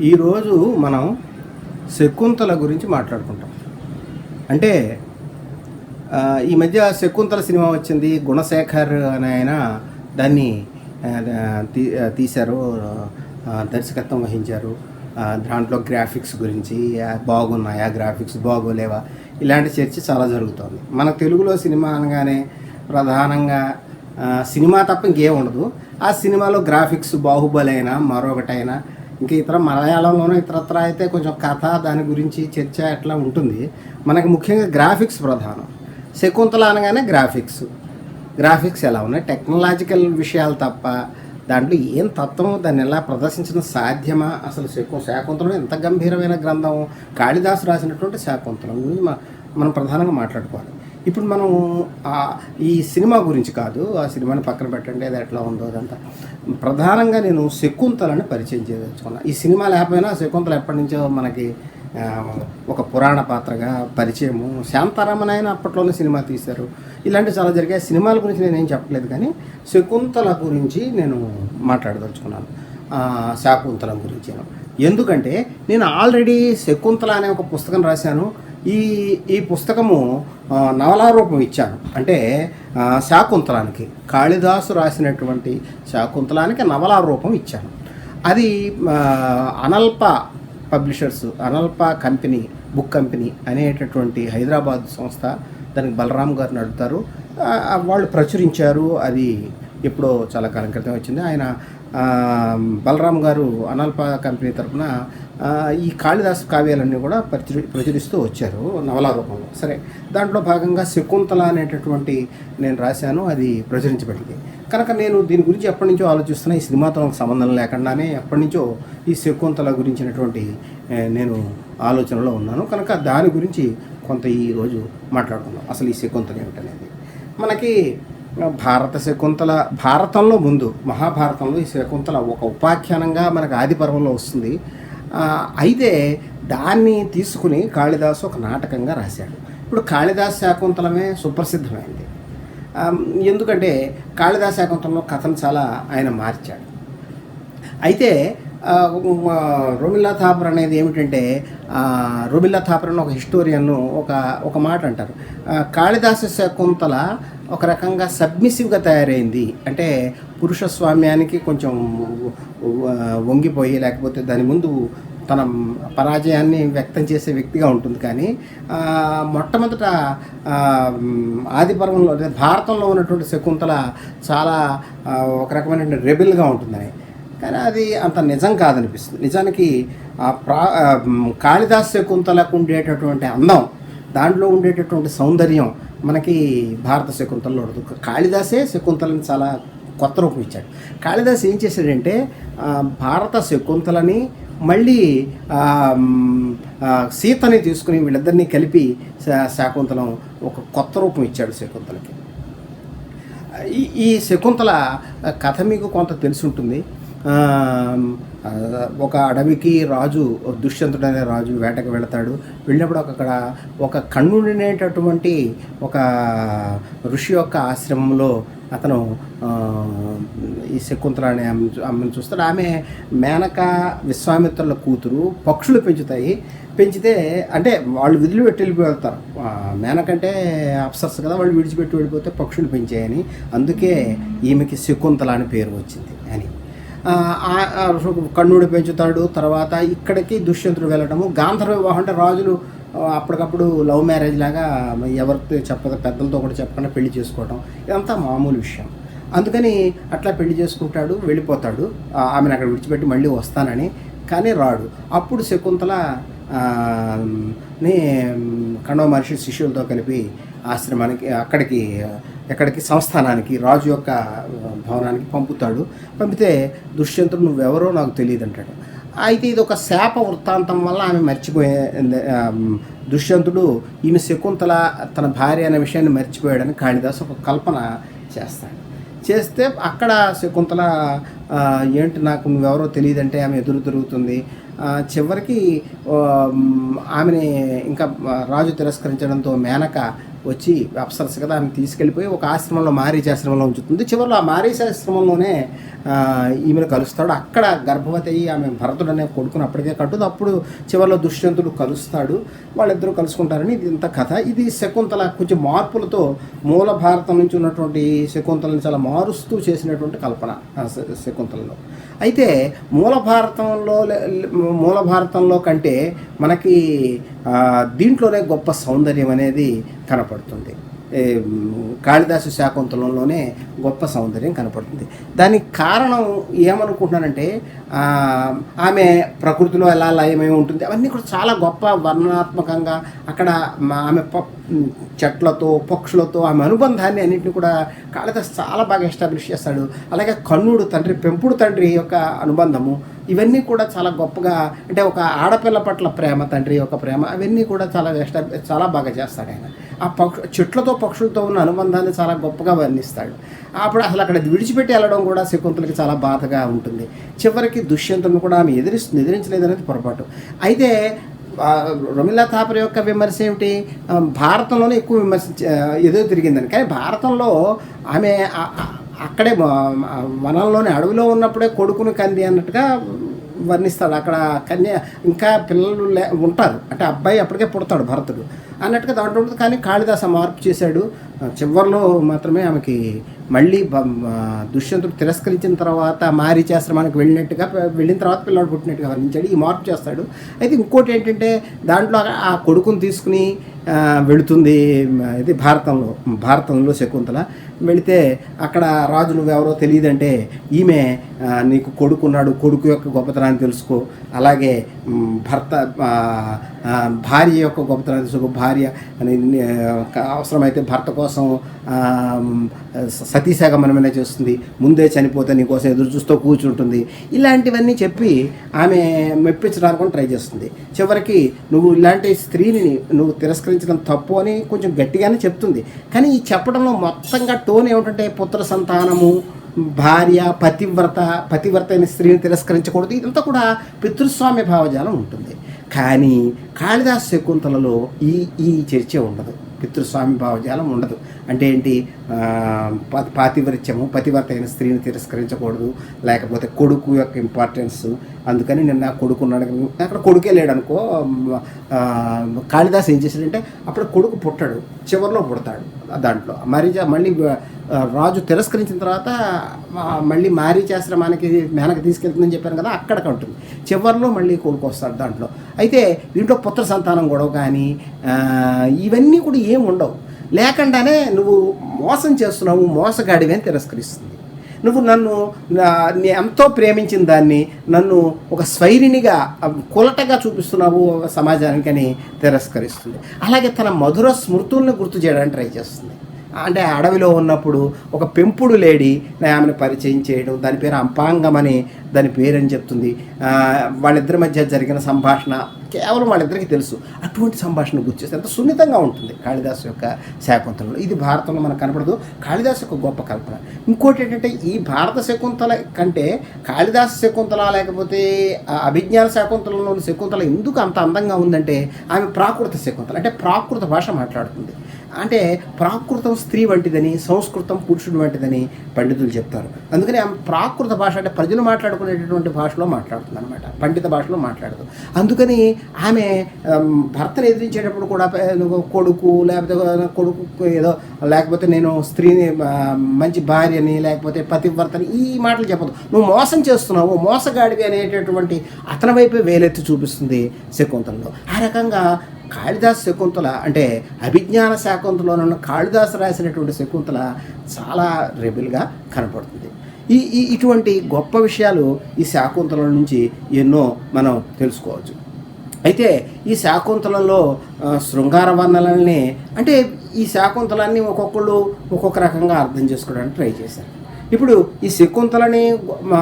ఈరోజు మనం శకుంతల గురించి మాట్లాడుకుంటాం. అంటే ఈ మధ్య శకుంతల సినిమా వచ్చింది. గుణశేఖర్ అనే ఆయన దాన్ని తీ తీశారు. దర్శకత్వం వహించారు. దాంట్లో గ్రాఫిక్స్ గురించి బాగున్నాయా గ్రాఫిక్స్ బాగోలేవా? ఇలాంటి చర్చ చాలా జరుగుతుంది. మన తెలుగులో సినిమా అనగానే ప్రధానంగా సినిమా తప్ప ఇంకేం ఉండదు. ఆ సినిమాలో గ్రాఫిక్స్ బాహుబలి అయినా మరొకటైనా ఇంకా ఇతర మలయాళంలోనూ ఇతరత్ర అయితే కొంచెం కథ దాని గురించి చర్చ అట్లా ఉంటుంది. మనకి ముఖ్యంగా గ్రాఫిక్స్ ప్రధానం. శకుంతల అనగానే గ్రాఫిక్స్. గ్రాఫిక్స్ ఎలా ఉన్నాయి? టెక్నాలజికల్ విషయాలు తప్ప దాంట్లో ఏం తత్వం దాన్ని ఎలా ప్రదర్శించడం సాధ్యమా? అసలు శకు శాకుంతలం ఎంత గంభీరమైన గ్రంథం? కాళిదాసు రాసినటువంటి శాకుంతలం గురించి మనం ప్రధానంగా మాట్లాడుకోవాలి. ఇప్పుడు మనం ఈ సినిమా గురించి కాదు ఆ సినిమాని పక్కన పెట్టండి అది ఎట్లా ఉందో అదంతా. ప్రధానంగా నేను శకుంతలని పరిచయం చేయదలుచుకున్నా ఈ సినిమా లేకపోయినా శకుంతల ఎప్పటి నుంచో మనకి ఒక పురాణ పాత్రగా పరిచయము. శాంతారామన్ అప్పట్లోనే సినిమా తీశారు. ఇలాంటివి చాలా జరిగాయి. సినిమాల గురించి నేను చెప్పలేదు కానీ శకుంతల గురించి నేను మాట్లాడదలుచుకున్నాను. ఆ, శాకుంతలం గురించి. ఎందుకంటే నేను ఆల్రెడీ శకుంతల అనే ఒక పుస్తకం రాశాను. ఈ ఈ పుస్తకము నవలారూపం రూపం ఇచ్చాను. అంటే శాకుంతలానికి కాళిదాసు రాసినటువంటి శాకుంతలానికి నవలారూపం ఇచ్చాను. అది Analpa publishers Analpa company book company అనేటటువంటి హైదరాబాద్ సంస్థ దానికి బలరాం గారు నడుపుతారు వాళ్ళు ప్రచురించారు. అది ఎప్పుడో చాలా కాలం క్రితం వచ్చింది. ఆయన బలరాం గారు అనల్ప కంపెనీ తరఫున ఈ కాళిదాసు కావ్యాలన్నీ కూడా ప్రచురి ప్రచురిస్తూ వచ్చారు నవలా రూపంలో. సరే దాంట్లో భాగంగా శకుంతల అనేటటువంటి నేను రాశాను అది ప్రచురించబడింది. కనుక నేను దీని గురించి ఎప్పటి నుంచో ఆలోచిస్తున్నా ఈ సినిమాతో నాకు సంబంధం లేకుండానే ఎప్పటి నుంచో ఈ శకుంతల గురించినటువంటి నేను ఆలోచనలో ఉన్నాను. కనుక దాని గురించి కొంత ఈరోజు మాట్లాడుకుందాం. అసలు ఈ శకుంతల ఏమిటనేది. మనకి భారత శకుంతల భారతంలో ముందు మహాభారతంలో ఈ శకుంతల ఒక ఉపాఖ్యానంగా మనకు ఆది పర్వంలో వస్తుంది. అయితే దాన్ని తీసుకుని కాళిదాసు ఒక నాటకంగా రాశాడు. ఇప్పుడు కాళిదాస్ శాకుంతలమే సుప్రసిద్ధమైంది. ఎందుకంటే కాళిదాస్ శాకుంతలంలో కథను చాలా ఆయన మార్చాడు. అయితే ఆ, రొమిల్లా థాపర్ అనేది ఏమిటంటే ఆ, రొమిల్లా థాపర్ అని ఒక హిస్టోరియన్ ఒక ఒక మాట అంటారు. కాళిదాస శకుంతల ఒక రకంగా సబ్మిసివ్గా తయారైంది. అంటే పురుష స్వామ్యానికి కొంచెం వంగిపోయి లేకపోతే దాని ముందు తన పరాజయాన్ని వ్యక్తం చేసే వ్యక్తిగా ఉంటుంది. కానీ మొట్టమొదట ఆదిపర్వంలో భారతంలో ఉన్నటువంటి శకుంతల చాలా ఒక రకమైన రెబిల్గా ఉంటుందని. కానీ అది అంత నిజం కాదనిపిస్తుంది. నిజానికి ఆ ప్రా కాళిదాస్ శకుంతలకు ఉండేటటువంటి అందం దాంట్లో ఉండేటటువంటి సౌందర్యం మనకి భారత శకుంతలలో ఉండదు. కాళిదాసే శకుంతలని చాలా కొత్త రూపం ఇచ్చాడు. కాళిదాస్ ఏం చేశాడంటే భారత శకుంతలని మళ్ళీ సీతని తీసుకుని వీళ్ళిద్దరినీ కలిపి శాకుంతలం ఒక కొత్త రూపం ఇచ్చాడు శకుంతలకి. ఈ ఈ శకుంతల కథ మీకు కొంత తెలిసి ఉంటుంది. ఒక అడవికి రాజు దుష్యంతుడు అనే రాజు వేటకు వెళతాడు. వెళ్ళినప్పుడు అక్కడ ఒక కన్నుడినేటటువంటి ఒక ఋషి యొక్క ఆశ్రమంలో అతను ఈ శకుంతల అనే ఆమెను చూస్తాడు. ఆమె మేనక విశ్వామిత్రుల కూతురు పక్షులు పెంచుతాయి. పెంచితే అంటే వాళ్ళు విధులు పెట్టి వెళ్ళిపోతారు మేనకంటే అప్సర్స్ కదా వాళ్ళు విడిచిపెట్టి వెళ్ళిపోతే పక్షులు పెంచాయని. అందుకే ఈమెకి శకుంతల అని పేరు వచ్చింది అని. ఆ, కన్నుడు పెంచుతాడు. తర్వాత ఇక్కడికి దుష్యంతుడు వెళ్ళడము. గాంధర్వ వివాహం అంటే రాజులు అప్పటికప్పుడు లవ్ మ్యారేజ్ లాగా ఎవరితో చెప్పక పెద్దలతో కూడా చెప్పకుండా పెళ్ళి చేసుకోవడం ఇదంతా మామూలు విషయం. అందుకని అట్లా పెళ్ళి చేసుకుంటాడు వెళ్ళిపోతాడు. ఆమెను అక్కడ విడిచిపెట్టి మళ్ళీ వస్తానని. కానీ రాడు. అప్పుడు శకుంతల ని కణవ మహర్షి శిష్యులతో కలిపి ఆశ్రమానికి అక్కడికి ఎక్కడికి? సంస్థానానికి రాజు యొక్క భవనానికి పంపుతాడు. పంపితే దుష్యంతుడు నువ్వెవరో నాకు తెలియదు అంటాడు. అయితే ఇది ఒక శాప వృత్తాంతం వల్ల ఆమె మర్చిపోయే దుష్యంతుడు ఈమె శకుంతల తన భార్య అనే విషయాన్ని మర్చిపోయాడని కాళిదాసు ఒక కల్పన చేస్తాడు. చేస్తే అక్కడ శకుంతల ఏంటి నాకు నువ్వెవరో తెలియదంటే ఆమె ఎదురు తిరుగుతుంది. చివరికి ఆమెని ఇంకా రాజు తిరస్కరించడంతో మేనక వచ్చి అప్సరస్ కదా ఆమె తీసుకెళ్ళిపోయి ఒక ఆశ్రమంలో మారీ ఆశ్రమంలో ఉంచుతుంది. చివరిలో ఆ మారీస్ ఆశ్రమంలోనే ఈమెను కలుస్తాడు. అక్కడ గర్భవతి అయ్యి ఆమె భరతుడు అనే కొడుకుని అప్పటికే కట్టుదు అప్పుడు చివరిలో దుష్యంతుడు కలుస్తాడు. వాళ్ళిద్దరూ కలుసుకుంటారని ఇది ఇంత కథ. ఇది శకుంతల కొంచెం మార్పులతో మూల భారతం నుంచి ఉన్నటువంటి శకుంతలను చాలా మారుస్తూ చేసినటువంటి కల్పన శకుంతలలో. అయితే మూల భారతంలో మూల భారతంలో కంటే మనకి దీంట్లోనే గొప్ప సౌందర్యం అనేది కనపడుతుంది. కాళిదాసు శాకుంతలంలోనే గొప్ప సౌందర్యం కనపడుతుంది. దానికి కారణం ఏమనుకుంటున్నానంటే ఆమె ప్రకృతిలో ఎలా లయమై ఉంటుంది అవన్నీ కూడా చాలా గొప్ప వర్ణనాత్మకంగా అక్కడ మా- ఆమె ప- చెట్లతో పక్షులతో ఆమె అనుబంధాన్ని అన్నింటిని కూడా కాళిదాస్ చాలా బాగా ఎస్టాబ్లిష్ చేస్తాడు. అలాగే కన్నుడు తండ్రి పెంపుడు తండ్రి యొక్క అనుబంధము ఇవన్నీ కూడా చాలా గొప్పగా అంటే ఒక ఆడపిల్ల పట్ల ప్రేమ తండ్రి యొక్క ప్రేమ అవన్నీ కూడా చాలా ఎస్టా చాలా బాగా చేస్తాడు ఆయన. ఆ పక్షు చెట్లతో పక్షులతో ఉన్న అనుబంధాన్ని చాలా గొప్పగా వర్ణిస్తాడు. అప్పుడు అసలు అక్కడ విడిచిపెట్టి వెళ్ళడం కూడా శకుంతలకి చాలా బాధగా ఉంటుంది. చివరికి దుష్యంతను కూడా ఆమె ఎదిరిస్తుంది ఎదిరించలేదనేది పొరపాటు. అయితే రమీలా రొమిలా థాపర్ యొక్క విమర్శ ఏమిటి? భారతంలోనే ఎక్కువ విమర్శ ఎదురు తిరిగిందని. కానీ భారతంలో ఆమె అక్కడే వనంలోని అడవిలో ఉన్నప్పుడే కొడుకుని కంది అన్నట్టుగా వర్ణిస్తాడు. అక్కడ కన్య ఇంకా పిల్లలు లే ఉంటారు. అంటే అబ్బాయి అప్పటికే పుడతాడు భరతుడు అన్నట్టుగా దాంట్లో ఉంటుంది. కానీ కాళిదాస మార్పు చేశాడు. చివరిలో చివర్లో మాత్రమే ఆమెకి మళ్ళీ దుష్యంతుడు తిరస్కరించిన తర్వాత మారీచాశ్రమానికి వెళ్ళినట్టుగా వెళ్ళిన తర్వాత పిల్లవాడు పుట్టినట్టుగా వర్ణించాడు. ఈ మార్పు చేస్తాడు. అయితే ఇంకోటి ఏంటంటే దాంట్లో ఆ- కొడుకుని తీసుకుని వెళుతుంది ఇది భారతంలో భారతంలో శకుంతల. వెళితే అక్కడ రాజు నువ్వెవరో తెలియదంటే ఈమె నీకు కొడుకున్నాడు కొడుకు యొక్క గొప్పతనాన్ని తెలుసుకో. అలాగే భర్త భార్య యొక్క గొప్పతనాన్ని తెలుసుకో. భార్య అవసరమైతే భర్త కోసం ఆ, సతీసాగమనమైనా చేస్తుంది. ముందే చనిపోతే నీకోసం ఎదురు చూస్తూ కూర్చుంటుంది. ఇలాంటివన్నీ చెప్పి ఆమె మెప్పించడానికి కూడా ట్రై చేస్తుంది. చివరికి నువ్వు ఇలాంటి స్త్రీని నువ్వు తిరస్కరించడం తప్పు అని కొంచెం గట్టిగానే చెప్తుంది. కానీ ఈ చెప్పడంలో మొత్తంగా టోన్ ఏమిటంటే పుత్ర సంతానము భార్య పతివ్రత పతివ్రత అయిన స్త్రీని తిరస్కరించకూడదు. ఇదంతా కూడా పితృస్వామ్య భావజాలం ఉంటుంది. కానీ కాళిదాస్ శకుంతలలో ఈ ఈ చర్చ ఉండదు. పితృస్వామి భావజాలం ఉండదు. అంటే ఏంటి పాతివ్రత్యము పతివ్రత అయిన స్త్రీని తిరస్కరించకూడదు లేకపోతే కొడుకు యొక్క ఇంపార్టెన్స్ అందుకని నిన్న కొడుకు ఉన్నాడు అక్కడ కొడుకే లేడు అనుకో కాళిదాస్ ఏం చేశాడంటే అప్పుడు కొడుకు పుట్టాడు చివరిలో పుడతాడు దాంట్లో. మరీ మళ్ళీ రాజు తిరస్కరించిన తర్వాత మళ్ళీ మారీ మారీచాశ్రమానికి మేనక తీసుకెళ్తుందని చెప్పాను కదా అక్కడికి ఉంటుంది చివరిలో మళ్ళీ కొడుకు వస్తాడు దాంట్లో. అయితే దీంట్లో పుత్ర సంతానం గొడవ కానీ ఇవన్నీ కూడా ఏం ఉండవు. లేకుండానే నువ్వు మోసం చేస్తున్నావు మోసగాడివి అని తిరస్కరిస్తుంది. నువ్వు నన్ను ఎంతో ప్రేమించిన దాన్ని నన్ను ఒక స్వైరినిగా కులటగా చూపిస్తున్నావు సమాజానికి అని తిరస్కరిస్తుంది. అలాగే తన మధుర స్మృతుల్ని గుర్తు చేయడానికి ట్రై చేస్తుంది. అంటే అడవిలో ఉన్నప్పుడు ఒక పెంపుడు లేడీ ఆమెను పరిచయం చేయడం దాని పేరు అంపాంగం అని దాని పేరని చెప్తుంది. వాళ్ళిద్దరి మధ్య జరిగిన సంభాషణ కేవలం వాళ్ళిద్దరికీ తెలుసు. అటువంటి సంభాషణ గుర్తిస్తే ఎంత సున్నితంగా ఉంటుంది కాళిదాసు యొక్క శాకుంతలలో. ఇది భారతంలో మనకు కనపడదు. కాళిదాసు యొక్క గొప్ప కల్పన. ఇంకోటి ఏంటంటే ఈ భారత శకుంతల కంటే కాళిదాసు శకుంతల లేకపోతే అభిజ్ఞాన శాకుంతలంలోని శకుంతల ఎందుకు అంత అందంగా ఉందంటే ఆమె ప్రాకృత శకుంతల అంటే ప్రాకృత భాష మాట్లాడుతుంది. అంటే ప్రాకృతం స్త్రీ వంటిదని సంస్కృతం పురుషుడు వంటిదని పండితులు చెప్తారు. అందుకని ఆమె ప్రాకృత భాష అంటే ప్రజలు మాట్లాడుకునేటటువంటి భాషలో మాట్లాడుతుంది అనమాట పండిత భాషలో మాట్లాడదు. అందుకని ఆమె భర్తను ఎదిరించేటప్పుడు కూడా నువ్వు కొడుకు లేకపోతే కొడుకు ఏదో లేకపోతే నేను స్త్రీని మంచి భార్యని లేకపోతే పతివ్రతని ఈ మాటలు చెప్పదు. నువ్వు మోసం చేస్తున్నావు మోసగాడివి అనేటటువంటి అతని వైపే వేలెత్తి చూపిస్తుంది శకుంతలలో. ఆ రకంగా కాళిదాస్ శకుంతల అంటే అభిజ్ఞాన శాకుంతలో ఉన్న కాళిదాసు రాసినటువంటి శకుంతల చాలా రెబిల్గా కనపడుతుంది. ఈ ఈ ఇటువంటి గొప్ప విషయాలు ఈ శాకుంతల నుంచి ఎన్నో మనం తెలుసుకోవచ్చు. అయితే ఈ శాకుంతలలో శృంగార వర్ణనల్ని అంటే ఈ శాకుంతలాన్ని ఒక్కొక్కళ్ళు ఒక్కొక్క రకంగా అర్థం చేసుకోవడానికి ట్రై చేశారు. ఇప్పుడు ఈ శకుంతలని మా,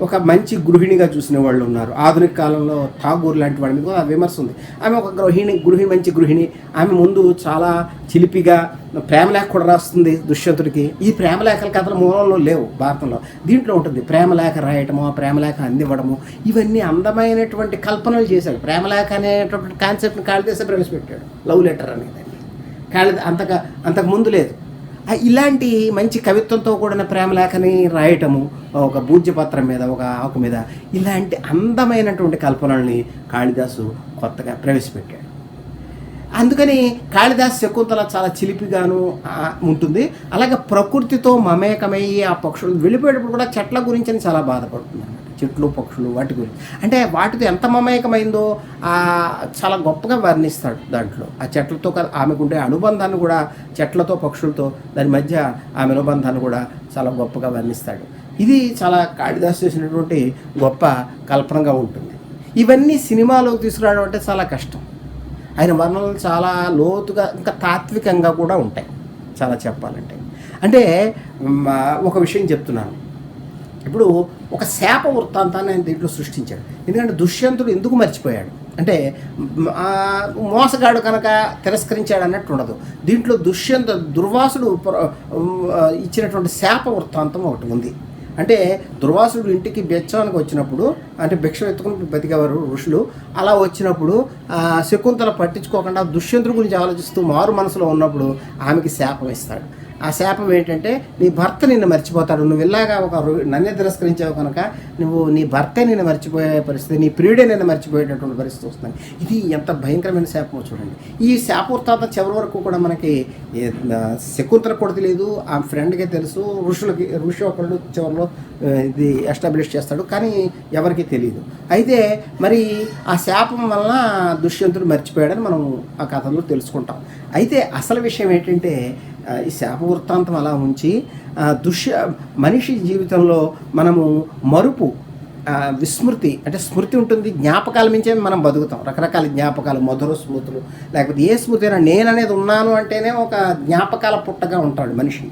ఒక మంచి గృహిణిగా చూసిన వాళ్ళు ఉన్నారు. ఆధునిక కాలంలో ఠాగూర్ లాంటి వాడి మీద కూడా విమర్శ ఉంది. ఆమె ఒక గృహిణి గృహిణి మంచి గృహిణి. ఆమె ముందు చాలా చిలిపిగా ప్రేమలేఖ కూడా రాస్తుంది దుష్యంతుడికి. ఈ ప్రేమలేఖల కథలు మూలంలో లేవు భారతంలో. దీంట్లో ఉంటుంది ప్రేమలేఖ రాయటము ఆ ప్రేమలేఖ అందివ్వడము. ఇవన్నీ అందమైనటువంటి కల్పనలు చేశాడు. ప్రేమలేఖ అనేటటువంటి కాన్సెప్ట్ని కాళిదాసే ప్రవేశపెట్టాడు. లవ్ లెటర్ అనేది. కాళి అంతక అంతకు ముందు లేదు. ఇలాంటి మంచి కవిత్వంతో కూడిన ప్రేమలేఖని రాయటము ఒక భూజ్యపత్రం మీద ఒక ఆకు మీద ఇలాంటి అందమైనటువంటి కల్పనల్ని కాళిదాసు కొత్తగా ప్రవేశపెట్టాడు. అందుకని కాళిదాస్ శకుంతల చాలా చిలిపిగాను ఉంటుంది. అలాగే ప్రకృతితో మమేకమయ్యి ఆ పక్షులు వెళ్ళిపోయేటప్పుడు కూడా చెట్ల గురించి అని చాలా బాధపడుతుంది అన్నమాట చెట్లు పక్షులు వాటి గురించి. అంటే వాటితో ఎంత మమేకమైందో చాలా గొప్పగా వర్ణిస్తాడు దాంట్లో. ఆ చెట్లతో ఆమెకుండే అనుబంధాన్ని కూడా చెట్లతో పక్షులతో దాని మధ్య ఆమె అనుబంధాన్ని కూడా చాలా గొప్పగా వర్ణిస్తాడు. ఇది చాలా కాళిదాస్ చేసినటువంటి గొప్ప కల్పనగా ఉంటుంది. ఇవన్నీ సినిమాలోకి తీసుకురావడం అంటే చాలా కష్టం. ఆయన వర్ణనలు చాలా లోతుగా ఇంకా తాత్వికంగా కూడా ఉంటాయి చాలా చెప్పాలంటే. అంటే ఒక విషయం చెప్తున్నాను. ఇప్పుడు ఒక శాప వృత్తాంతాన్ని ఆయన దీంట్లో సృష్టించాడు. ఎందుకంటే దుష్యంతుడు ఎందుకు మర్చిపోయాడు? అంటే మోసగాడు కనుక తిరస్కరించాడు అన్నట్టు ఉండదు. దీంట్లో దుష్యంత దుర్వాసుడు ఇచ్చినటువంటి శాప వృత్తాంతం ఒకటి ఉంది. అంటే దుర్వాసుడు ఇంటికి బెచ్చానికి వచ్చినప్పుడు అంటే భిక్ష ఎత్తుకుని బతికేవారు ఋషులు అలా వచ్చినప్పుడు శకుంతల పట్టించుకోకుండా దుష్యంతుడి గురించి ఆలోచిస్తూ మారు మనసులో ఉన్నప్పుడు ఆమెకి శాపం ఇస్తాడు. ఆ శాపం ఏంటంటే నీ భర్త నిన్ను మర్చిపోతాడు. నువ్వు ఇలాగా ఒక నన్నే తిరస్కరించావు కనుక నువ్వు నీ భర్తే నిన్ను మర్చిపోయే పరిస్థితి నీ ప్రియుడే నిన్ను మర్చిపోయేటటువంటి పరిస్థితి వస్తుంది. ఇది ఎంత భయంకరమైన శాపం చూడండి. ఈ శాపవృత్తాంతం చివరి వరకు కూడా మనకి శకుంతలకు కూడా తెలియదు ఆ ఫ్రెండ్కే తెలుసు ఋషులకి ఋషి ఒకళ్ళు చివరిలో ఇది ఎస్టాబ్లిష్ చేస్తాడు కానీ ఎవరికి తెలియదు అయితే మరి ఆ శాపం వలన దుష్యంతుడు మర్చిపోయాడని మనం ఆ కథలో తెలుసుకుంటాం. అయితే అసలు విషయం ఏంటంటే ఈ శాప వృత్తాంతం అలా ఉంచి దుష్య మనిషి జీవితంలో మనము మరుపు విస్మృతి అంటే స్మృతి ఉంటుంది జ్ఞాపకాల మించే మనం బతుకుతాం. రకరకాల జ్ఞాపకాలు మధుర స్మృతులు లేకపోతే ఏ స్మృతి అయినా నేను అనేది ఉన్నాను అంటేనే ఒక జ్ఞాపకాల పుట్టగా ఉంటాడు మనిషి.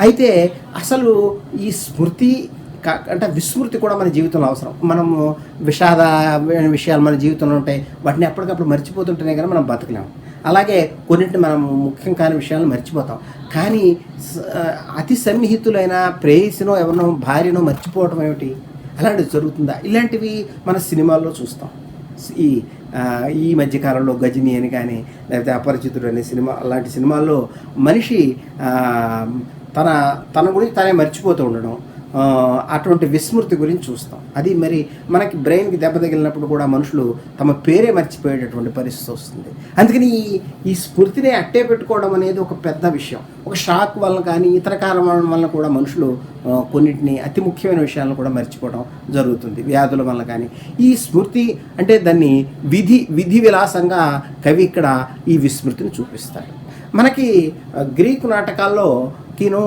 అయితే అసలు ఈ స్మృతి అంటే విస్మృతి కూడా మన జీవితంలో అవసరం. మనము విషాద విషయాలు మన జీవితంలో ఉంటాయి వాటిని ఎప్పటికప్పుడు మర్చిపోతుంటేనే కానీ మనం బతకలేము అలాగే కొన్నింటిని మనం ముఖ్యం కాని విషయాలను మర్చిపోతాం. కానీ అతి సన్నిహితులైన ప్రేయసినో ఎవరినో భార్యనో మర్చిపోవటం ఏమిటి? అలాంటివి జరుగుతుందా? ఇలాంటివి మన సినిమాల్లో చూస్తాం. ఈ ఈ మధ్యకాలంలో గజని అని కానీ లేకపోతే అపరిచితుడు అనే సినిమా అలాంటి సినిమాల్లో మనిషి తన తన గురించి తనే మర్చిపోతూ ఉండడం అటువంటి విస్మృతి గురించి చూస్తాం. అది మరి మనకి బ్రెయిన్కి దెబ్బ తగిలినప్పుడు కూడా మనుషులు తమ పేరే మర్చిపోయేటటువంటి పరిస్థితి వస్తుంది. అందుకని ఈ ఈ స్ఫూర్తిని అట్టే పెట్టుకోవడం అనేది ఒక పెద్ద విషయం. ఒక షాక్ వలన కానీ ఇతర కారణాల వలన కూడా మనుషులు కొన్నిటిని అతి ముఖ్యమైన విషయాలను కూడా మర్చిపోవడం జరుగుతుంది వ్యాధుల వల్ల కానీ. ఈ స్మృతి అంటే దాన్ని విధి విధి విలాసంగా కవి ఇక్కడ ఈ విస్మృతిని చూపిస్తాడు. మనకి గ్రీకు నాటకాల్లో కిను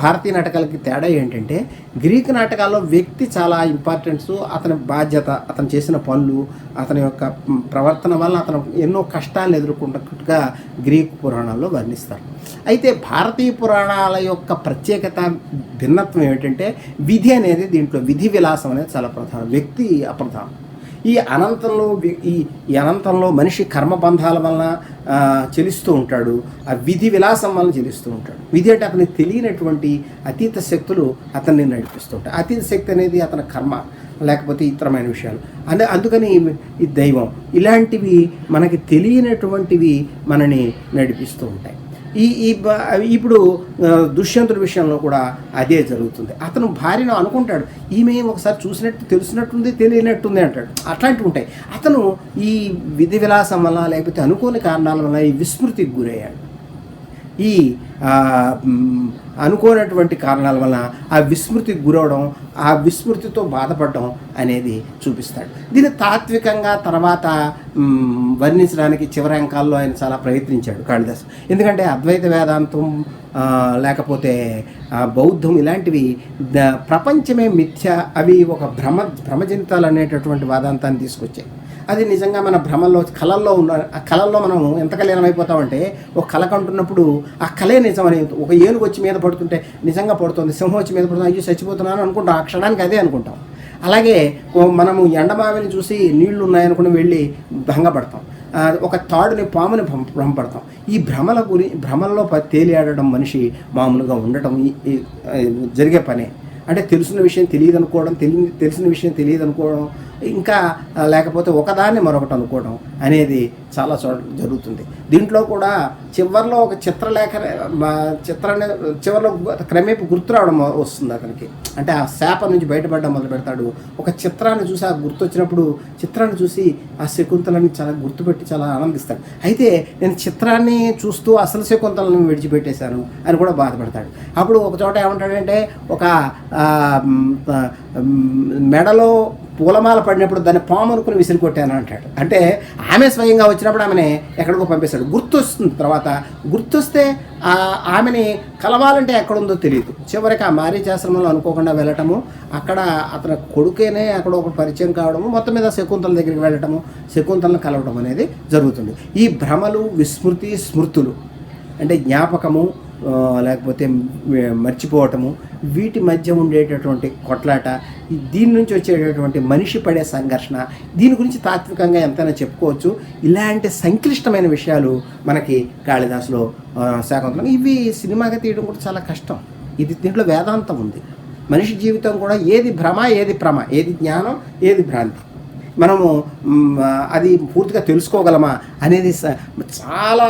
భారతీయ నాటకాలకి తేడా ఏంటంటే గ్రీకు నాటకాల్లో వ్యక్తి చాలా ఇంపార్టెన్స్ అతని బాధ్యత అతను చేసిన పనులు అతని యొక్క ప్రవర్తన వల్ల అతను ఎన్నో కష్టాలను ఎదుర్కొన్నట్టుగా గ్రీకు పురాణాల్లో వర్ణిస్తారు. అయితే భారతీయ పురాణాల యొక్క ప్రత్యేకత భిన్నత్వం ఏమిటంటే విధి అనేది దీంట్లో విధి విలాసం అనేది చాలా ప్రధానం వ్యక్తి అప్రధానం. ఈ అనంతంలో ఈ ఈ అనంతంలో మనిషి కర్మబంధాల వలన చెలిస్తూ ఉంటాడు. ఆ విధి విలాసం వలన చెలిస్తూ ఉంటాడు. విధి అంటే అతనికి తెలియనటువంటి అతీత శక్తులు అతన్ని నడిపిస్తూ ఉంటాయి. అతీత శక్తి అనేది అతని కర్మ లేకపోతే ఇతరమైన విషయాలు. అంటే అందుకని ఈ దైవం ఇలాంటివి మనకి తెలియనటువంటివి మనని నడిపిస్తూ ఉంటాయి. ఈ ఈ ఇప్పుడు దుష్యంతుడి విషయంలో కూడా అదే జరుగుతుంది. అతను భార్యను అనుకుంటాడు. ఈమె ఒకసారి చూసినట్టు తెలిసినట్టుంది తెలియనట్టుంది అంటాడు. అట్లాంటివి ఉంటాయి. అతను ఈ విధి విలాసం వల్ల లేకపోతే అనుకోని కారణాల వల్ల ఈ విస్మృతికి గురయ్యాడు. ఈ అనుకోనటువంటి కారణాల వలన ఆ విస్మృతికి గురవడం ఆ విస్మృతితో బాధపడడం అనేది చూపిస్తాడు. దీన్ని తాత్వికంగా తర్వాత వర్ణించడానికి చివరి అంకాల్లో ఆయన చాలా ప్రయత్నించాడు కాళిదాసు. ఎందుకంటే అద్వైత వేదాంతం లేకపోతే బౌద్ధం ఇలాంటివి ప్రపంచమే మిథ్య అవి ఒక భ్రమ భ్రమజనితాలు అనేటటువంటి వాదాంతాన్ని తీసుకొచ్చాయి. అది నిజంగా మన భ్రమల్లో కళల్లో ఉన్న ఆ కళల్లో మనం ఎంత కలీనమైపోతామంటే ఒక కళ కంటున్నప్పుడు ఆ కళే నిజమని ఒక ఏనుగు వచ్చి మీద పడుతుంటే నిజంగా పడుతుంది సింహం వచ్చి మీద పడుతుంది అయ్యో చచ్చిపోతున్నాను అనుకుంటాం ఆ క్షణానికి అదే అనుకుంటాం. అలాగే మనము ఎండమావిని చూసి నీళ్ళు ఉన్నాయనుకుని వెళ్ళి భంగపడతాం. ఒక తాడుని పాముని భ్రమపడతాం. ఈ భ్రమల గురి భ్రమల్లో తేలియాడడం మనిషి మామూలుగా ఉండటం జరిగే పనే. అంటే తెలిసిన విషయం తెలియదు అనుకోవడం తెలియ తెలిసిన విషయం తెలియదు అనుకోవడం ఇంకా లేకపోతే ఒకదాన్ని మరొకటి అనుకోవడం అనేది చాలా చోట్ల జరుగుతుంది. దీంట్లో కూడా చివరిలో ఒక చిత్రలేఖ మా చిత్రాన్ని చివరిలో క్రమేపు గుర్తు రావడం వస్తుంది అతనికి. అంటే ఆ శాప నుంచి బయటపడడం మొదలు పెడతాడు. ఒక చిత్రాన్ని చూసి ఆ గుర్తు వచ్చినప్పుడు చిత్రాన్ని చూసి ఆ శకుంతలని చాలా గుర్తుపెట్టి చాలా ఆనందిస్తాడు. అయితే నేను చిత్రాన్ని చూస్తూ అసలు శకుంతలను విడిచిపెట్టేశాను అని కూడా బాధపడతాడు. అప్పుడు ఒక చోట ఏమంటాడంటే ఒక మెడలో పూలమాల పడినప్పుడు దాన్ని పాము అనుకుని విసిరి కొట్టాను అంటాడు. అంటే ఆమె స్వయంగా వచ్చినప్పుడు ఆమెని ఎక్కడికో పంపిస్తాడు గుర్తొస్తుంది తర్వాత. గుర్తొస్తే ఆమెని కలవాలంటే ఎక్కడుందో తెలియదు చివరికి ఆ మారీచాశ్రమంలో అనుకోకుండా వెళ్ళటము అక్కడ అతని కొడుకేనే అక్కడ ఒక పరిచయం కావడము మొత్తం మీద శకుంతల దగ్గరికి వెళ్ళటము శకుంతలను కలవడం అనేది జరుగుతుంది. ఈ భ్రమలు విస్మృతి స్మృతులు అంటే జ్ఞాపకము లేకపోతే మర్చిపోవటము వీటి మధ్య ఉండేటటువంటి కొట్లాట దీని నుంచి వచ్చేటటువంటి మనిషి పడే సంఘర్షణ దీని గురించి తాత్వికంగా ఎంతైనా చెప్పుకోవచ్చు. ఇలాంటి సంక్లిష్టమైన విషయాలు మనకి కాళిదాసులో ఆ, ఇవి సినిమాగా తీయడం కూడా చాలా కష్టం. ఇది దీంట్లో వేదాంతం ఉంది. మనిషి జీవితం కూడా ఏది భ్రమ ఏది భ్రమ ఏది జ్ఞానం ఏది భ్రాంతి. మనము అది పూర్తిగా తెలుసుకోగలమా అనేది స- చాలా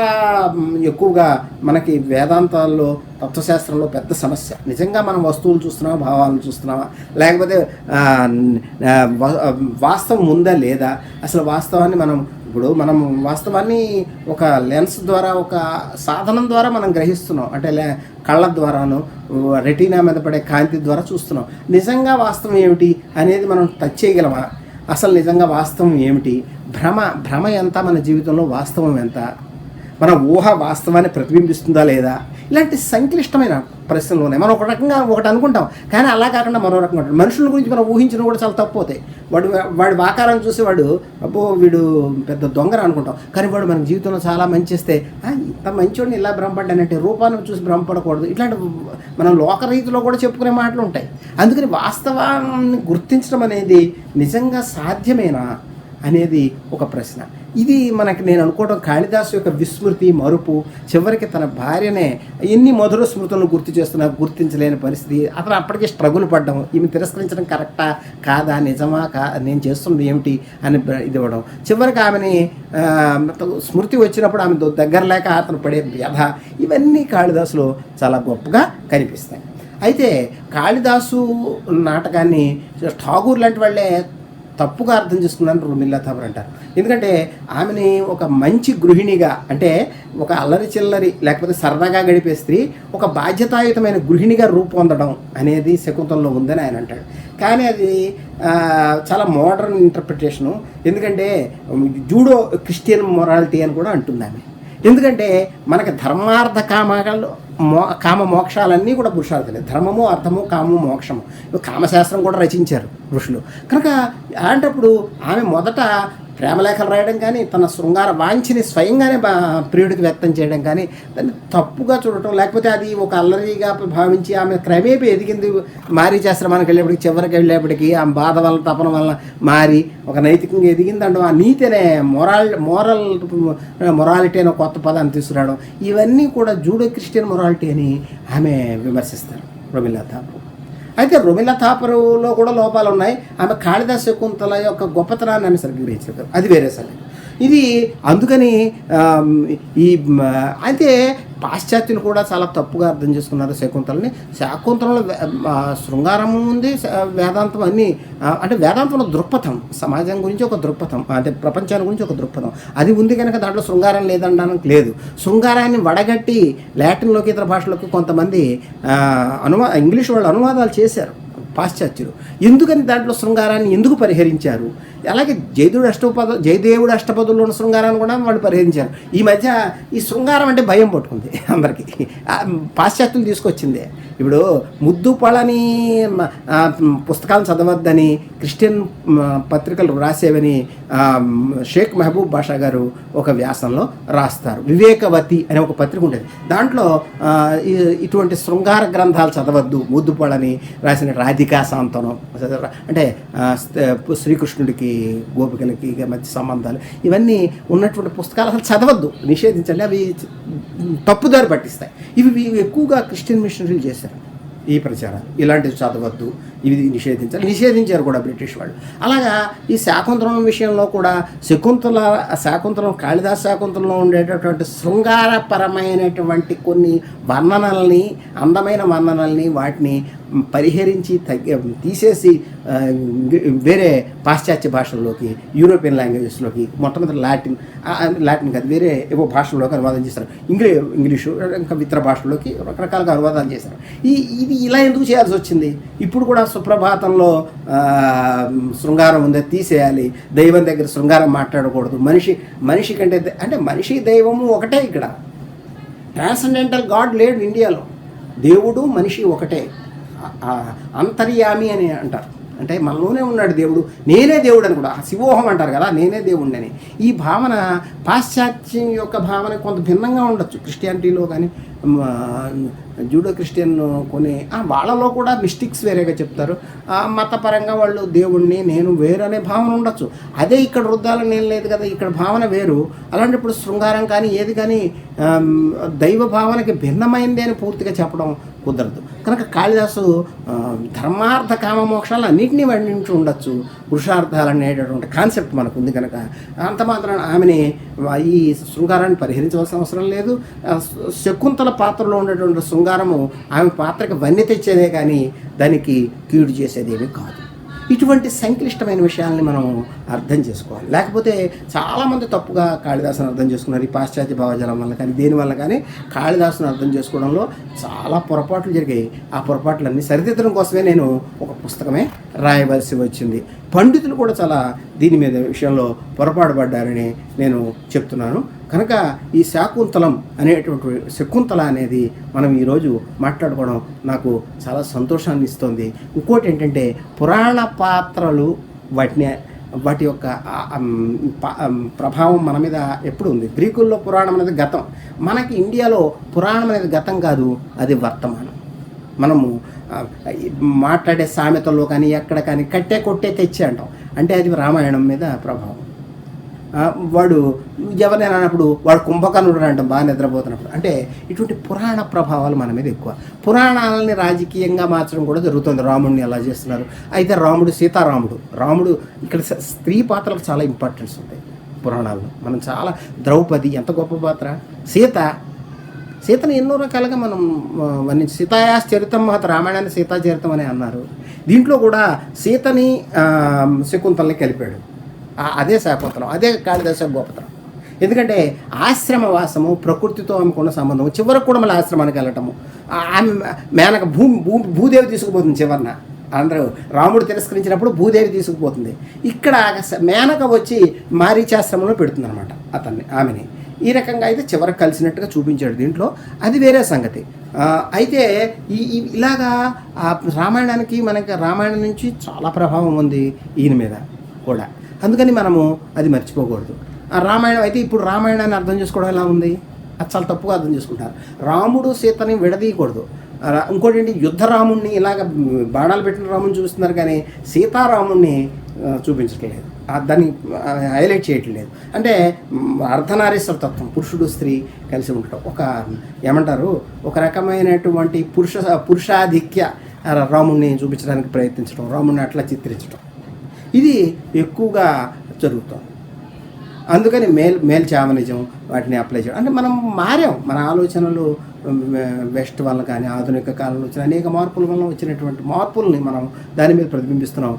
ఎక్కువగా మనకి వేదాంతాల్లో తత్వశాస్త్రంలో పెద్ద సమస్య. నిజంగా మనం వస్తువులు చూస్తున్నామా భావాలను చూస్తున్నామా? లేకపోతే వాస్తవం ఉందా లేదా? అసలు వాస్తవాన్ని మనం ఇప్పుడు మనం వాస్తవాన్ని ఒక లెన్స్ ద్వారా ఒక సాధనం ద్వారా మనం గ్రహిస్తున్నాం. అంటే కళ్ళ ద్వారాను రెటీనా మీద పడే కాంతి ద్వారా చూస్తున్నాం. నిజంగా వాస్తవం ఏమిటి అనేది మనం టచ్ చేయగలమా? అసలు నిజంగా వాస్తవం ఏమిటి? భ్రమ భ్రమ ఎంత మన జీవితంలో వాస్తవం ఎంత? మన ఊహ వాస్తవాన్ని ప్రతిబింబిస్తుందా లేదా? ఇలాంటి సంక్లిష్టమైన ప్రశ్నలు ఉన్నాయి మనం ఒక రకంగా ఒకటి అనుకుంటాం. కానీ అలా కాకుండా మరో రకంగా ఉంటుంది. మనుషుల గురించి మనం ఊహించడం కూడా చాలా తప్పు అవుతాయి. వాడు వాడి వాకారం చూసి వాడు అబ్బో వీడు పెద్ద దొంగర అనుకుంటాం. కానీ వాడు మన జీవితంలో చాలా మంచి చేస్తే ఇంత మంచోడిని ఇలా భ్రమపడ్డానంటే రూపాన్ని చూసి భ్రమపడకూడదు. ఇట్లాంటి మనం లోకరీతిలో కూడా చెప్పుకునే మాటలు ఉంటాయి. అందుకని వాస్తవాన్ని గుర్తించడం అనేది నిజంగా సాధ్యమేనా అనేది ఒక ప్రశ్న. ఇది మనకి నేను అనుకోవడం కాళిదాసు యొక్క విస్మృతి మరుపు చివరికి తన భార్యనే ఎన్ని మధుర స్మృతులను గుర్తు చేస్తున్నా గుర్తించలేని పరిస్థితి. అతను అప్పటికే స్ట్రగుల్ పడ్డం. ఈమె తిరస్కరించడం కరెక్టా? కాదా? నిజమా? కా? నేను చేస్తున్నది ఏమిటి? అని ఇది ఇవ్వడం. చివరికి ఆమెని స్మృతి వచ్చినప్పుడు ఆమె దగ్గర లేక అతను పడే వ్యధ ఇవన్నీ కాళిదాసులో చాలా గొప్పగా కనిపిస్తాయి. అయితే కాళిదాసు నాటకాన్ని ఠాగూర్ లాంటి వాళ్ళే తప్పుగా అర్థం చేసుకున్నాను రుమిల్లా థాపర్ అంటారు. ఎందుకంటే ఆమెని ఒక మంచి గృహిణిగా అంటే ఒక అల్లరి చిల్లరి లేకపోతే సరదాగా గడిపే స్త్రీ ఒక బాధ్యతాయుతమైన గృహిణిగా రూపొందడం అనేది శకుంతలంలో ఉందని ఆయన అంటాడు. కానీ అది చాలా మోడర్న్ ఇంటర్ప్రిటేషను. ఎందుకంటే జూడో క్రిస్టియన్ మొరాలిటీ అని కూడా అంటుంది ఆమె. ఎందుకంటే మనకి ధర్మార్థ కామాలు మో కామ మోక్షాలన్నీ కూడా పురుషార్థలే. ధర్మము అర్థము కామము మోక్షము. కామశాస్త్రం కూడా రచించారు ఋషులు. కనుక అలాంటప్పుడు ఆమె మొదట ప్రేమలేఖలు రాయడం కానీ తన శృంగార వాంఛని స్వయంగానే బా ప్రియుడికి వ్యక్తం చేయడం కానీ దాన్ని తప్పుగా చూడటం లేకపోతే అది ఒక అల్లరిగా భావించి ఆమె క్రమేపీ ఎదిగింది మారీ చేశ్రమానికి వెళ్ళేప్పటికి చివరికి వెళ్ళేప్పటికి ఆ బాధ వల్ల తపన వల్ల మారి ఒక నైతికంగా ఎదిగిందండం ఆ నీతి అనే మొరాల్ మోరల్ మొరాలిటీ అనే కొత్త పదాన్ని తీసుకురావడం ఇవన్నీ కూడా జూడో క్రిస్టియన్ మొరాలిటీ అని ఆమె విమర్శిస్తారు. రొమిల్లా అయితే రొమిలా థాపరులో కూడా లోపాలు ఉన్నాయి ఆమె కాళిదాస్ శకుంతల యొక్క గొప్పతనాన్ని ఆమె సరిగ్గా గ్రహించారు అది వేరే సంగతి. ఇది అందుకని ఈ అయితే పాశ్చాత్యులు కూడా చాలా తప్పుగా అర్థం చేసుకున్నారు శకుంతలని. శాకుంతలంలో శృంగారము ఉంది వేదాంతం అన్నీ అంటే వేదాంతంలో దృక్పథం సమాజం గురించి ఒక దృక్పథం అంటే ప్రపంచాన్ని గురించి ఒక దృక్పథం. అది ఉంది కనుక దాంట్లో శృంగారం లేదనడానికి లేదు. శృంగారాన్ని వడగట్టి లాటిన్లోకి ఇతర భాషలోకి కొంతమంది అనువా ఇంగ్లీష్ వాళ్ళు అనువాదాలు చేశారు. పాశ్చాత్యులు. ఎందుకని దాంట్లో శృంగారాన్ని ఎందుకు పరిహరించారు? అలాగే జయదేవుడు అష్టపద జయదేవుడు అష్టపదుల్లో ఉన్న శృంగారాన్ని కూడా వాళ్ళు పరిహరించారు. ఈ మధ్య ఈ శృంగారం అంటే భయం పట్టుకుంది అందరికీ. పాశ్చాత్యులు తీసుకొచ్చింది. ఇప్పుడు ముద్దు పళని పుస్తకాలు చదవద్దని క్రిస్టియన్ పత్రికలు రాసేవని షేక్ మహబూబ్ బాషా గారు ఒక వ్యాసంలో రాస్తారు. వివేకవతి అనే ఒక పత్రిక ఉండేది దాంట్లో ఇటువంటి శృంగార గ్రంథాలు చదవద్దు ముద్దు పళని రాసిన రాధిక సాంతనం అంటే శ్రీకృష్ణుడికి గోపికలకి మధ్య సంబంధాలు. ఇవన్నీ ఉన్నటువంటి పుస్తకాలు అసలు చదవద్దు నిషేధించండి అవి తప్పుదారి పట్టిస్తాయి. ఇవి ఎక్కువగా క్రిస్టియన్ మిషనరీలు చేశారు ఈ ప్రచారం ఇలాంటివి చదవద్దు. ఇవి నిషేధించాలి నిషేధించారు కూడా బ్రిటిష్ వాళ్ళు. అలాగా ఈ శాకుంతలం విషయంలో కూడా శకుంతల శాకుంతలం కాళిదాస్ శాకుంతలంలో ఉండేటటువంటి శృంగారపరమైనటువంటి కొన్ని వర్ణనల్ని అందమైన వర్ణనల్ని వాటిని పరిహరించి తగ్గి తీసేసి వేరే పాశ్చాత్య భాషల్లోకి యూరోపియన్ లాంగ్వేజెస్లోకి మొట్టమొదటి లాటిన్ లాటిన్ కాదు వేరే ఏవో భాషల్లోకి అనువాదం చేశారు. ఇంగ్లీ ఇంగ్లీషు ఇంకా ఇతర భాషల్లోకి రకరకాలుగా అనువాదాలు చేశారు. ఈ ఇది ఇలా ఎందుకు చేయాల్సి వచ్చింది? ఇప్పుడు కూడా సుప్రభాతంలో శృంగారం ఉంది తీసేయాలి. దైవం దగ్గర శృంగారం మాట్లాడకూడదు. మనిషి మనిషి కంటే అంటే మనిషి దైవము ఒకటే ఇక్కడ. ట్రాన్సెండెంటల్ గాడ్ లేడు ఇండియాలో. దేవుడు మనిషి ఒకటే. అంతర్యామి అని అంటారు. అంటే మనలోనే ఉన్నాడు దేవుడు. నేనే దేవుడు అని కూడా శివోహం అంటారు కదా నేనే దేవుడిని అని ఈ భావన పాశ్చాత్యం యొక్క భావన కొంత భిన్నంగా ఉండొచ్చు. క్రిస్టియానిటీలో కానీ జూడో క్రిస్టియన్ కొన్ని ఆ, వాళ్ళలో కూడా మిస్టిక్స్ వేరేగా చెప్తారు. ఆ, మతపరంగా వాళ్ళు దేవుణ్ణి నేను వేరు అనే భావన ఉండొచ్చు. అదే ఇక్కడ వృద్ధాలని ఏం లేదు కదా ఇక్కడ భావన వేరు. అలాంటప్పుడు శృంగారం కానీ ఏది కానీ దైవ భావనకి భిన్నమైంది అని పూర్తిగా చెప్పడం కుదరదు. కనుక కాళిదాసు ధర్మార్థ కామ మోక్షాలు అన్నింటినీ వర్ణించి ఉండొచ్చు. పురుషార్థాలు అనేటటువంటి కాన్సెప్ట్ మనకు ఉంది కనుక. అంత మాత్రం ఆమెని ఈ శృంగారాన్ని పరిహరించవలసిన అవసరం లేదు. శకుంతల పాత్రలో ఉండేటువంటి బంగారము ఆమె పాత్రకి వన్నె తెచ్చేదే కానీ దానికి కీడు చేసేదేమీ కాదు. ఇటువంటి సంక్లిష్టమైన విషయాల్ని మనం అర్థం చేసుకోవాలి. లేకపోతే చాలామంది తప్పుగా కాళిదాసుని అర్థం చేసుకున్నారు. ఈ పాశ్చాత్య భావజాలం వల్ల కానీ దేనివల్ల కానీ కాళిదాసుని అర్థం చేసుకోవడంలో చాలా పొరపాట్లు జరిగాయి. ఆ పొరపాట్లన్నీ సరిదిద్దడం కోసమే నేను ఒక పుస్తకమే రాయవలసి వచ్చింది. పండితులు కూడా చాలా దీని మీద విషయంలో పొరపాటు పడ్డారని నేను చెప్తున్నాను. కనుక ఈ శాకుంతలం అనేటువంటి శకుంతల అనేది మనం ఈరోజు మాట్లాడుకోవడం నాకు చాలా సంతోషాన్ని ఇస్తుంది. ఇంకోటి ఏంటంటే పురాణ పాత్రలు వాటిని వాటి యొక్క ప్రభావం మన మీద ఎప్పుడు ఉంది? గ్రీకుల్లో పురాణం అనేది గతం. మనకి ఇండియాలో పురాణం అనేది గతం కాదు అది వర్తమానం. మనము మాట్లాడే సామెతల్లో కానీ ఎక్కడ కానీ కట్టే కొట్టే తెచ్చే అంటాం అంటే అది రామాయణం మీద ప్రభావం. వాడు ఎవరైనా అన్నప్పుడు వాడు కుంభకర్ణుడు అంటాం బాగా నిద్రపోతున్నప్పుడు. అంటే ఇటువంటి పురాణ ప్రభావాలు మన మీద ఎక్కువ. పురాణాలని రాజకీయంగా మార్చడం కూడా జరుగుతుంది. రాముడిని ఎలా చేస్తున్నారు? అయితే రాముడు సీతారాముడు. రాముడు ఇక్కడ స్త్రీ పాత్రలకు చాలా ఇంపార్టెన్స్ ఉంది పురాణాల్లో. మనం చాలా ద్రౌపది ఎంత గొప్ప పాత్ర? సీత. సీతను ఎన్నో రకాలుగా మనం వర్ణించి సీతాయాస్ చరితం మహత రామాయణాన్ని సీతా చరితం అని అన్నారు. దీంట్లో కూడా సీతని శకుంతలని శకుంతల్ని కలిపాడు. అదే శాకుంతలం అదే కాళిదాస గోపతనం ఎందుకంటే ఆశ్రమవాసము ప్రకృతితో ఆమెకున్న సంబంధం చివరకు కూడా మళ్ళీ ఆశ్రమానికి వెళ్ళటము. ఆమె మేనక భూ భూ భూదేవి తీసుకుపోతుంది చివరిన. అందరూ రాముడు తిరస్కరించినప్పుడు భూదేవి తీసుకుపోతుంది. ఇక్కడ మేనక వచ్చి మారీచాశ్రమంలో పెడుతుందనమాట అతన్ని ఆమెని. ఈ రకంగా అయితే చివరికి కలిసినట్టుగా చూపించాడు దీంట్లో. అది వేరే సంగతి. అయితే ఈ ఇలాగా ఆ రామాయణానికి మనకి రామాయణం నుంచి చాలా ప్రభావం ఉంది ఈయన మీద కూడా. అందుకని మనము అది మర్చిపోకూడదు. రామాయణం అయితే ఇప్పుడు రామాయణాన్ని అర్థం చేసుకోవడం ఎలా ఉంది? అది చాలా తప్పుగా అర్థం చేసుకుంటారు. రాముడు సీతని విడదీయకూడదు. ఇంకోటి ఏంటి? యుద్ధ ఇలాగ బాణాలు పెట్టిన రాముని చూపిస్తున్నారు కానీ సీతారాముణ్ణి చూపించట్లేదు. ఆ, దాన్ని హైలైట్ చేయట్లేదు. అంటే అర్ధనారీశ్వర తత్వం పురుషుడు స్త్రీ కలిసి ఉండటం. ఒక ఏమంటారు? ఒక రకమైనటువంటి పురుష పురుషాధిక్య రాముణ్ణి చూపించడానికి ప్రయత్నించడం రాముణ్ణి అట్లా చిత్రించడం ఇది ఎక్కువగా జరుగుతుంది. అందుకని మేల్ మేల్ చావనిజం వాటిని అప్లై చేయడం. అంటే మనం మారాం. మన ఆలోచనలు వెస్ట్ వల్ల కానీ ఆధునిక కాలంలో వచ్చిన అనేక మార్పుల వల్ల వచ్చినటువంటి మార్పుల్ని మనం దాని మీద ప్రతిబింబిస్తున్నాం.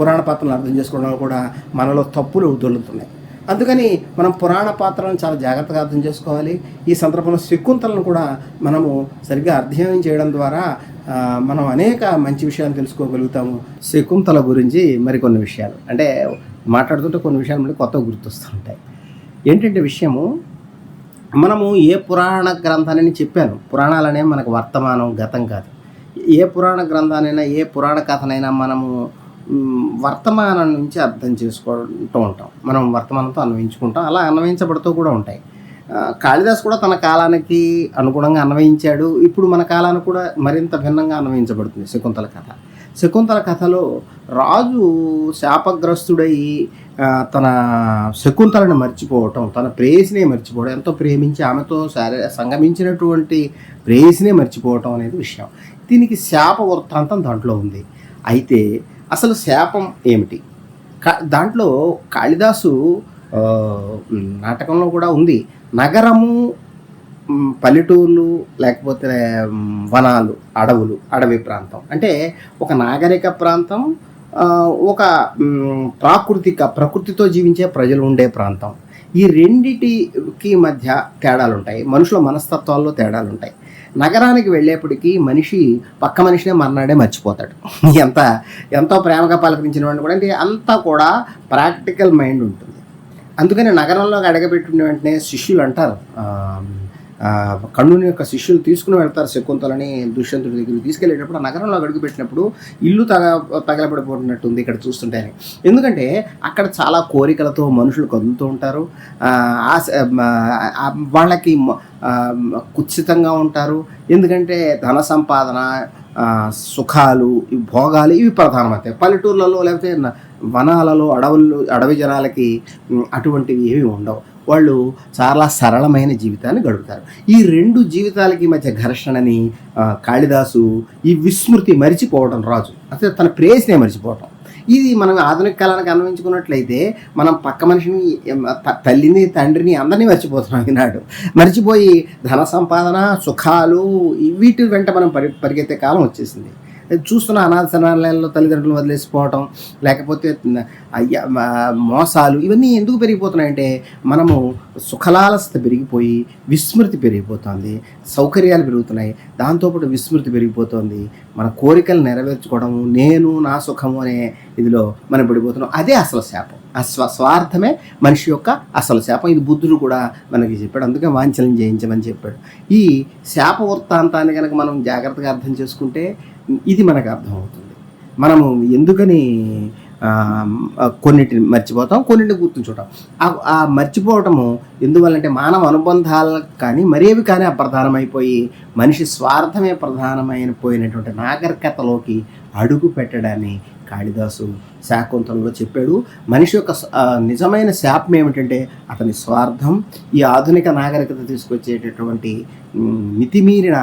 పురాణ పాత్రలను అర్థం చేసుకోవడంలో కూడా మనలో తప్పులు దొల్లుతున్నాయి అందుకని మనం పురాణ పాత్రలను చాలా జాగ్రత్తగా అర్థం చేసుకోవాలి. ఈ సందర్భంలో శకుంతలను కూడా మనము సరిగ్గా అధ్యయనం చేయడం ద్వారా మనం అనేక మంచి విషయాలు తెలుసుకోగలుగుతాము. శకుంతల గురించి మరికొన్ని విషయాలు. అంటే మాట్లాడుతుంటే కొన్ని విషయాలు మళ్ళీ కొత్తగా గుర్తొస్తూ ఉంటాయి ఏంటంటే విషయము మనము ఏ పురాణ గ్రంథాన్ని చెప్పాను. పురాణాలనే మనకు వర్తమానం గతం కాదు. ఏ పురాణ గ్రంథానైనా ఏ పురాణ కథనైనా మనము వర్తమానం నుంచి అర్థం చేసుకుంటూ ఉంటాం. మనం వర్తమానంతో అన్వయించుకుంటాం. అలా అన్వయించబడుతూ కూడా ఉంటాయి. కాళిదాస్ కూడా తన కాలానికి అనుగుణంగా అన్వయించాడు. ఇప్పుడు మన కాలానికి కూడా మరింత భిన్నంగా అన్వయించబడుతుంది శకుంతల కథ. శకుంతల కథలో రాజు శాపగ్రస్తుడై తన శకుంతలను మర్చిపోవటం తన ప్రేయసినే మర్చిపోవడం ఎంతో ప్రేమించి ఆమెతో శారీర సంగమించినటువంటి ప్రేయసినే మర్చిపోవటం అనేది విషయం. దీనికి శాప వృత్తాంతం దాంట్లో ఉంది. అయితే అసలు శాపం ఏమిటి? కా దాంట్లో కాళిదాసు నాటకంలో కూడా ఉంది. నగరము పల్లెటూర్లు లేకపోతే వనాలు అడవులు అడవి ప్రాంతం. అంటే ఒక నాగరిక ప్రాంతం ఒక ప్రాకృతిక ప్రకృతితో జీవించే ప్రజలు ఉండే ప్రాంతం. ఈ రెండిటికి మధ్య తేడాలు ఉంటాయి మనుషుల మనస్తత్వాల్లో తేడాలు ఉంటాయి నగరానికి వెళ్ళేప్పటికీ మనిషి పక్క మనిషినే మర్నాడే మర్చిపోతాడు. ఎంత ఎంతో ప్రేమగా పలకరించిన వాడిని కూడా అంటే అంతా కూడా ప్రాక్టికల్ మైండ్ ఉంటుంది. అందుకని నగరంలోకి అడగబెట్టిన వెంటనే శిష్యులు అంటారు కర్ణుని యొక్క శిష్యులు తీసుకుని వెళ్తారు శకుంతలని దుష్యంతుడి దగ్గరికి తీసుకెళ్ళేటప్పుడు ఆ నగరంలో అడుగుపెట్టినప్పుడు ఇల్లు తగ తగలబడిపోతున్నట్టుంది ఇక్కడ చూస్తుంటే ఎందుకంటే అక్కడ చాలా కోరికలతో మనుషులు కదులుతూ ఉంటారు. ఆశ వాళ్ళకి కుత్సితంగా ఉంటారు. ఎందుకంటే ధన సంపాదన సుఖాలు భోగాలు ఇవి ప్రధానమైతే. పల్లెటూర్లలో లేకపోతే వనాలలో అడవులు అడవి జనాలకి అటువంటివి ఏవి ఉండవు. వాళ్ళు చాలా సరళమైన జీవితాన్ని గడుపుతారు. ఈ రెండు జీవితాలకి మధ్య ఘర్షణని కాళిదాసు ఈ విస్మృతి మరిచిపోవడం రాజు. అసలు తన ప్రేయస్నే మరిచిపోవటం. ఇది మనం ఆధునిక కాలానికి అన్వయించుకున్నట్లయితే మనం పక్క మనిషిని త- తల్లిని తండ్రిని అందరినీ మర్చిపోతున్నాం ఈనాడు. మర్చిపోయి ధన సంపాదన సుఖాలు వీటి వెంట మనం పరి పరిగెత్తే కాలం వచ్చేసింది. చూస్తున్న అనాథ శరణాలయాల్లో తల్లిదండ్రులు వదిలేసిపోవటం లేకపోతే అయ్య మోసాలు ఇవన్నీ ఎందుకు పెరిగిపోతున్నాయంటే మనము సుఖలాలసత పెరిగిపోయి విస్మృతి పెరిగిపోతుంది సౌకర్యాలు పెరుగుతున్నాయి. దాంతోపాటు విస్మృతి పెరిగిపోతుంది. మన కోరికలు నెరవేర్చుకోవడము నేను నా సుఖము అనే ఇదిలో మనం పడిపోతున్నాం. అదే అసలు శాపం. ఆ స్వ స్వార్థమే మనిషి యొక్క అసలు శాపం. ఇది బుద్ధుడు కూడా మనకి చెప్పాడు. అందుకే వాంఛనం చేయించమని చెప్పాడు. ఈ శాప వృత్తాంతాన్ని కనుక మనం జాగ్రత్తగా అర్థం చేసుకుంటే ఇది మనకు అర్థమవుతుంది. మనము ఎందుకని కొన్నిటిని మర్చిపోతాం కొన్నిటిని గుర్తుంచుకుంటాం. ఆ- మర్చిపోవటము ఎందువల్లంటే మానవ అనుబంధాలు కానీ మరేవి కానీ అప్రధానమైపోయి మనిషి స్వార్థమే ప్రధానమైన పోయినటువంటి నాగరికతలోకి అడుగు పెట్టడాన్ని కాళిదాసు శాకుంతలంలో చెప్పాడు. మనిషి యొక్క నిజమైన శాపం ఏమిటంటే అతని స్వార్థం ఈ ఆధునిక నాగరికత తీసుకొచ్చేటటువంటి మితిమీరిన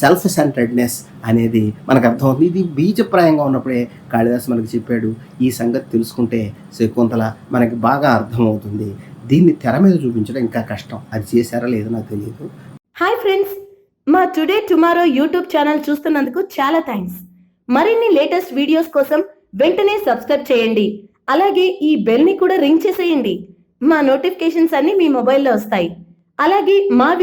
సెల్ఫ్ సెంటర్డ్నెస్ అనేది మనకు అర్థమవుతుంది ఇది బీజప్రాయంగా ఉన్నప్పుడే కాళిదాసు మనకు చెప్పాడు. ఈ సంగతి తెలుసుకుంటే శకుంతల మనకి బాగా అర్థమవుతుంది. దీన్ని తెర మీద చూపించడం ఇంకా కష్టం. అది చేశారా లేదో నాకు తెలియదు. హాయ్ ఫ్రెండ్స్ మా టుడే టుమారో యూట్యూబ్ ఛానల్ చూస్తున్నందుకు చాలా థ్యాంక్స్ మరిన్ని లేటెస్ట్ వీడియోస్ కోసం వెంటనే సబ్స్క్రైబ్ చేయండి. అలాగే ఈ బెల్ని కూడా రింగ్ చేసేయండి. మా నోటిఫికేషన్స్ అన్ని మీ మొబైల్లో వస్తాయి. అలాగే మా